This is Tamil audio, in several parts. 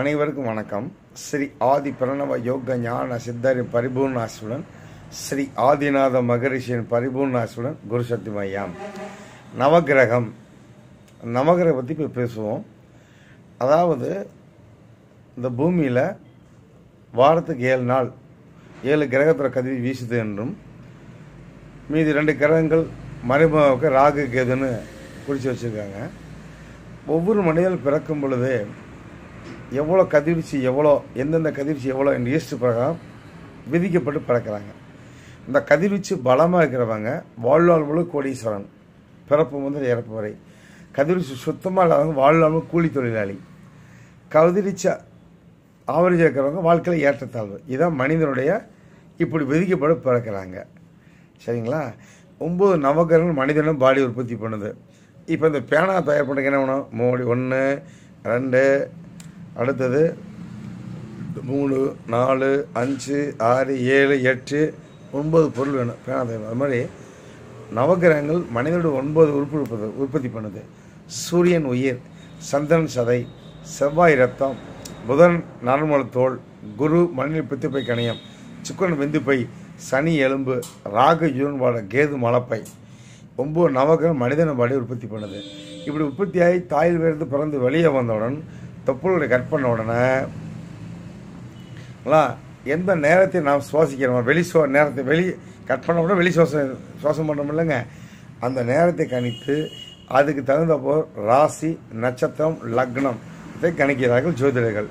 அனைவருக்கும் வணக்கம். ஸ்ரீ ஆதி பிரணவ யோக ஞான சித்தரின் பரிபூர்ணாசுடன் ஸ்ரீ ஆதிநாத மகரிஷியின் பரிபூர்ணாசுடன் குருசக்தி மையம். நவகிரகம். நவகிரகம் பற்றி இப்போ பேசுவோம். அதாவது இந்த பூமியில் வாரத்துக்கு ஏழு நாள் ஏழு கிரகத்தில் கதிரி வீசுது என்றும் மீதி ரெண்டு கிரகங்கள் மறைமுக ராகு கேதுன்னு குறித்து வச்சுருக்காங்க. ஒவ்வொரு மனிதன் பிறக்கும் பொழுது எவ்வளோ கதிர்வீச்சு எவ்வளோ எந்தெந்த கதிர்வீச்சு எவ்வளோ என்று ஈஸ்ட் பிரகாரம் விதிக்கப்பட்டு பிறக்கிறாங்க. இந்த கதிர்வீச்சு பலமாக இருக்கிறவங்க வாழ்நாள் முழு கோடீஸ்வரன் பிறப்பு முதல் இறப்பு வரை. கதிர்வீச்சு சுத்தமாக இல்லாதவங்க வாழ்நாள் முழு கூலி தொழிலாளி. கதிர்வீச்ச ஆவரேஜாக இருக்கிறவங்க வாழ்க்கையில் ஏற்றத்தாழ்வு. இதான் மனிதனுடைய இப்படி விதிக்கப்பட்டு பிறக்கிறாங்க. சரிங்களா? ஒம்பது நவகிரகங்கள் மனிதனும் பாடி உற்பத்தி பண்ணுது. இப்போ இந்த பேனா தயார் பண்ணுறதுக்கு என்ன வேணும்? மோடி ஒன்று ரெண்டு அடுத்தது மூணு நாலு அஞ்சு ஆறு ஏழு எட்டு ஒன்பது பொருள் வேணும் பேனா தயார் அது மாதிரி நவகிரகங்கள் மனிதனோட ஒன்பது உறுப்பு உற்பத்தி உற்பத்தி பண்ணுது. சூரியன் உயிர் சந்திரன் சதை செவ்வாய் ரத்தம் புதன் நரம்பு குரு மண்ணில் பித்துப்பை கணியம் சுக்கரன் வெந்துப்பை சனி எலும்பு ராகு யூன்பாட கேது மலப்பை. ஒம்பது நவகிரகம் மனிதன பாடி உற்பத்தி பண்ணுது. இப்படி உற்பத்தியாகி தாயில் இருந்து பிறந்து வெளியே வந்தவுடன் தொப்புளுடைய கட் பண்ண உடனே எந்த நேரத்தை நாம் சுவாசிக்கிறோமோ வெளி சுவா நேரத்தை வெளி கட் பண்ண உடனே வெளி சுவாசம் சுவாசம் பண்ணுறோம் இல்லைங்க. அந்த நேரத்தை கணித்து அதுக்கு தகுந்தப்போ ராசி நட்சத்திரம் லக்னம் இதை கணிக்கிறார்கள் ஜோதிடர்கள்.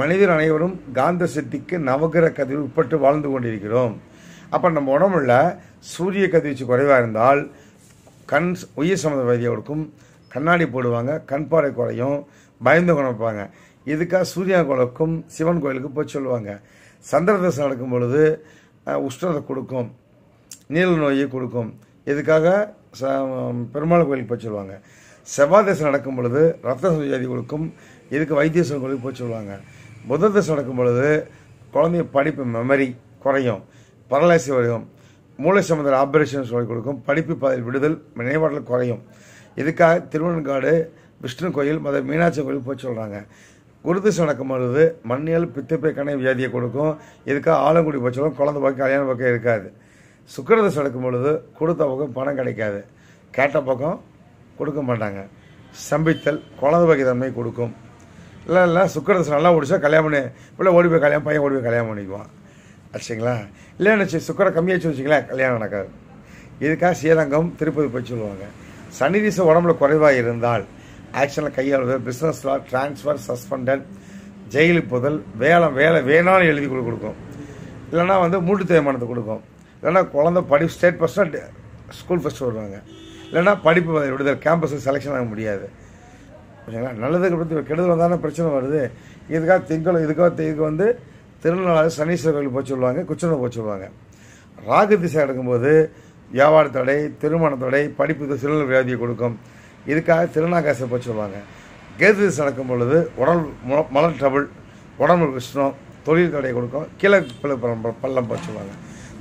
மனிதர் அனைவரும் காந்த சக்திக்கு நவகிரக கதிர் உட்பட்டு வாழ்ந்து கொண்டிருக்கிறோம். அப்போ நம்ம உடம்புல சூரிய கதிர்வீச்சு குறைவாக இருந்தால் கண் உயிர் சம்மந்த வைத்தியோருக்கும் கண்ணாடி போடுவாங்க கண் பாறை குறையும் பயந்து குணப்பாங்க இதுக்காக சூர்யா கோயிலுக்கும் சிவன் கோயிலுக்கு போய் சொல்லுவாங்க. சந்திர தசை நடக்கும் பொழுது உஷ்ணத்தை கொடுக்கும். நீல நோயை கொடுக்கும். இதுக்காக ச- பெருமாள் கோயிலுக்கு போய் சொல்லுவாங்க. செவ்வாய் தசை நடக்கும் பொழுது ரத்த வியாதி கொடுக்கும். இதுக்கு வைத்தியஸ்வரன் கோயிலுக்கு போய் சொல்லுவாங்க. புத தசை நடக்கும் பொழுது குழந்தைய படிப்பு மெமரி குறையும். பரலாசி வரையும் மூளை சம்பந்த ஆபரேஷன் சொல்லி கொடுக்கும். படிப்பு பாதையில் விடுதல் நினைவாடல் குறையும். இதுக்காக திருவண்ணாடு விஷ்ணு கோயில் மத மீனாட்சி கோயில் போய் சொல்கிறாங்க குருதிசை நடக்கும் பொழுது மண்ணியல் பித்தப்பை வியாதியை கொடுக்கும். இதுக்காக ஆலங்குடி போய் சொல்லும் குழந்தை பக்கம் கல்யாண பக்கம் இருக்காது. சுக்கரதிசை நடக்கும் பொழுது கொடுத்த பக்கம் பணம் கிடைக்காது. கேட்ட பக்கம் கொடுக்க மாட்டாங்க. சம்பித்தல் குழந்தை பக்கி தன்மை கொடுக்கும். இல்லை இல்லை சுக்கரதிசை நல்லா ஓடிச்சா கல்யாணம் பண்ணி பிள்ளை ஓடி போய் கல்யாணம் பையன் ஓடி போய் கல்யாணம் பண்ணிக்குவான். ஆச்சுங்களா இல்லைன்னு வச்சு சுக்கரை கம்மியாச்சு வச்சுங்களேன் கல்யாணம் நடக்காது. இதுக்காக ஸ்ரீரங்கம் திருப்பதி போய் சொல்லுவாங்க. சனி திசை உடம்புல குறைவாக இருந்தால் ஆக்ஷனில் கையாளுவது பிஸ்னஸ் லா டிரான்ஸ்ஃபர் சஸ்பெண்டட் ஜெயிலுக்கு புதல் வேலை வேலை வேணாலும் எழுதி கொடு கொடுக்கும். இல்லைன்னா வந்து மூட்டு தேய்மானத்தை கொடுக்கும். இல்லைன்னா குழந்தை படி ஸ்டேட் ஃபஸ்ட்டாக ஸ்கூல் ஃபஸ்ட்டு வருவாங்க. இல்லைன்னா படிப்பு விடுதல் கேம்பஸில் செலெக்ஷன் ஆக முடியாது. ஓகேங்களா நல்லதுக்கு பற்றி கெடுதல் வந்தாலும் பிரச்சனை வருது. இதுக்காக திங்கள் இதுக்காக இதுக்கு வந்து திருநாள் சனீஸ்வரர் கோயில் போய் சொல்லுவாங்க குச்சனூர் போய் சொல்லுவாங்க. ராகு திசை எடுக்கும்போது வியாபார தடை திருமண தடை படிப்பு சிறுநீர் வியாதியை கொடுக்கும். இதுக்காக திருநாகாசை போய் சொல்லுவாங்க. கேது நடக்கும் பொழுது உடல் மு- மலர் டபுள் உடம்பு கிருஷ்ணம் தொழில் தடை கொடுக்கும் கீழே பள்ளம் பள்ளம் போய் சொல்லுவாங்க.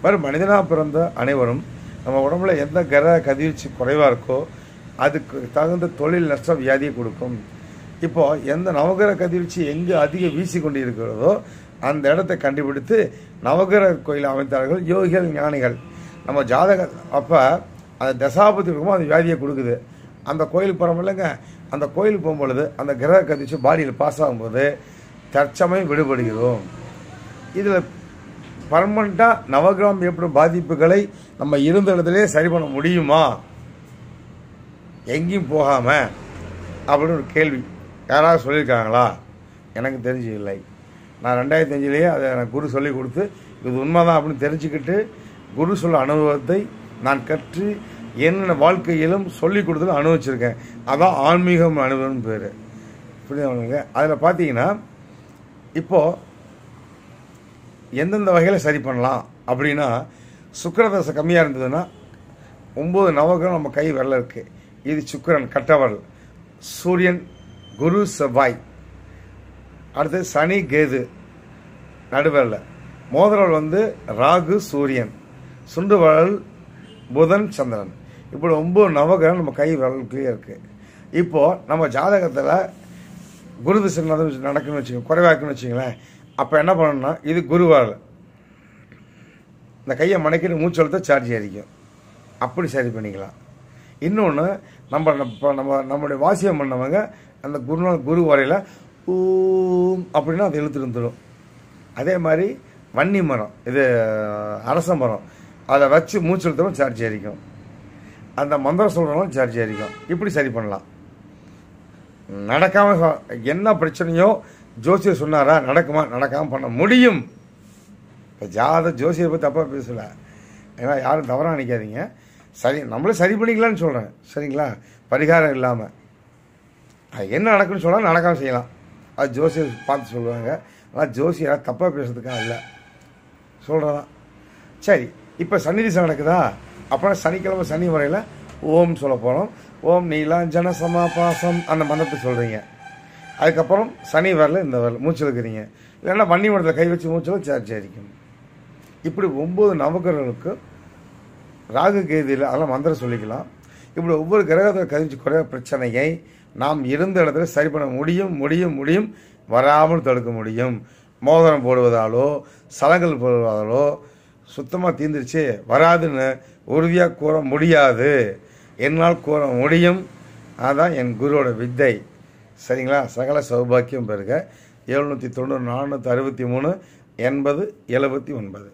மாதிரி மனிதனாக பிறந்த அனைவரும் நம்ம உடம்புல எந்த கிரக கதிர்ச்சி குறைவாக இருக்கோ அதுக்கு தகுந்த தொழில் நஷ்டம் வியாதியை கொடுக்கும். இப்போ எந்த நவகிர கதிர்ச்சி எங்கே அதிக வீசி கொண்டு இருக்கிறதோ அந்த இடத்தை கண்டுபிடித்து நவகிர கோயில் அமைத்தார்கள் யோகிகள் ஞானிகள். நம்ம ஜாதக அப்போ அந்த தசாபதி இருக்குமோ அந்த வியாதியை கொடுக்குது. அந்த கோயிலுக்கு போகிறோம் இல்லைங்க அந்த கோயிலுக்கு போகும்பொழுது அந்த கிரக கதிச்சு பாடியில் பாஸ் ஆகும்போது தற்சமயம் விடுபடுகிறோம். இதில் பர்மனண்ட்டாக நவகிராம் ஏற்படும் பாதிப்புகளை நம்ம இருந்த இடத்துலே சரி பண்ண முடியுமா? எங்கேயும் போகாமல் அப்படின்னு ஒரு கேள்வி. யாராவது சொல்லியிருக்காங்களா? எனக்கு தெரிஞ்சு இல்லை. நான் ரெண்டாயிரத்தி அஞ்சுலேயே அதை எனக்கு குரு சொல்லி கொடுத்து இது உண்மைதான் அப்படின்னு தெரிஞ்சுக்கிட்டு குரு சொல்ல அனுபவத்தை நான் கற்று என்னென்ன வாழ்க்கையிலும் சொல்லி கொடுத்து அனுபவிச்சிருக்கேன். அதான் ஆன்மீகம் அனுபவம் பேர். புரியுது அதில் பார்த்தீங்கன்னா இப்போது எந்தெந்த வகையில் சரி பண்ணலாம் அப்படின்னா சுக்கரதசை கம்மியாக இருந்ததுன்னா ஒம்பது நவகிரகம் நம்ம கை விரல இருக்கு. இது சுக்கிரன் கட்டவரல் சூரியன் குரு செவ்வாய். அடுத்து சனி கேது. நடுவரில் மோதிரல் வந்து ராகு சூரியன். சுண்டுவழல் புதன் சந்திரன். இப்படி ஒம்பது நவகிரகம் நம்ம கை விரலுக்குள்ளேயே இருக்கு. இப்போ நம்ம ஜாதகத்தில் குரு திசை நடக்குன்னு வச்சுக்கோங்க குறைவாக்குன்னு வச்சுங்களேன் அப்போ என்ன பண்ணணும்னா இது குருவால். இந்த கையை மணக்கிட்டு மூச்சு சார்ஜ் அடிக்கும். அப்படி சரி பண்ணிக்கலாம். இன்னொன்று நம்ம இப்போ நம்ம நம்மளுடைய வாசியம் பண்ணவங்க அந்த குருநாள் குரு வரையில் ஊம் அப்படின்னா அது இழுத்து வந்துடும். அதே மாதிரி வன்னி மரம் இது அரச மரம். அதை வச்சு மூச்சு இழுத்தவும் சார்ஜ் அடிக்கும். அந்த மந்திரம் சொல்கிறவங்களும் சர்ஜி அடிக்கும் இப்படி சரி பண்ணலாம். நடக்காம சொ- என்ன பிரச்சனையோ ஜோசியர் சொன்னாரா நடக்குமா நடக்காம பண்ண முடியும். இப்போ ஜாத ஜோசியரை பற்றி தப்பாக பேசலை. ஏன்னா யாரும் தவறாக நினைக்காதீங்க. சரி நம்மளே சரி பண்ணிக்கலாம்னு சொல்கிறேன் சரிங்களா? பரிகாரம் இல்லாமல் அது என்ன நடக்குன்னு சொன்னால் நடக்காம செய்யலாம். அது ஜோசியர் பார்த்து சொல்லுவாங்க. ஆனால் ஜோசியராக தப்பாக பேசுறதுக்காக இல்லை சொல்கிறதான் சரி இப்போ சன்னிதிசம் நடக்குதா? அப்புறம் சனிக்கிழமை சனி வரையில் ஓம் சொல்ல போகிறோம் ஓம் நீலாஞ்சன சமாபாசம் அந்த மந்திரத்தை சொல்கிறீங்க அதுக்கப்புறம் சனி வரல இந்த வரல மூச்சு இருக்கிறீங்க இல்லைன்னா வன்னி மரத்தில் கை வச்சு மூச்சில் சார்ஜ் அடிக்கும் இப்படி ஒம்பது நவகிரகங்களுக்கு ராகு கேதியில் அதெல்லாம் மந்திரம் சொல்லிக்கலாம். இப்படி ஒவ்வொரு கிரகத்தில் கழிச்சு குறைய பிரச்சனையை நாம் இருந்த இடத்துல சரி பண்ண முடியும் முடியும் முடியும். வராமல் தடுக்க முடியும். மோதிரம் போடுவதாலோ சலங்கள் போடுவதாலோ சுத்தமாக தீர்ந்துருச்சு. வராதுன்னு உறுதியாக கூற முடியாது. என்னால் கூற முடியும். அதான் என் குருவோட வித்தை. சரிங்களா? சகல சௌபாக்கியம் பெருக எழுநூற்றி தொண்ணூறு நானூற்றி அறுபத்தி மூணு எண்பது எழுபத்தி ஒன்பது.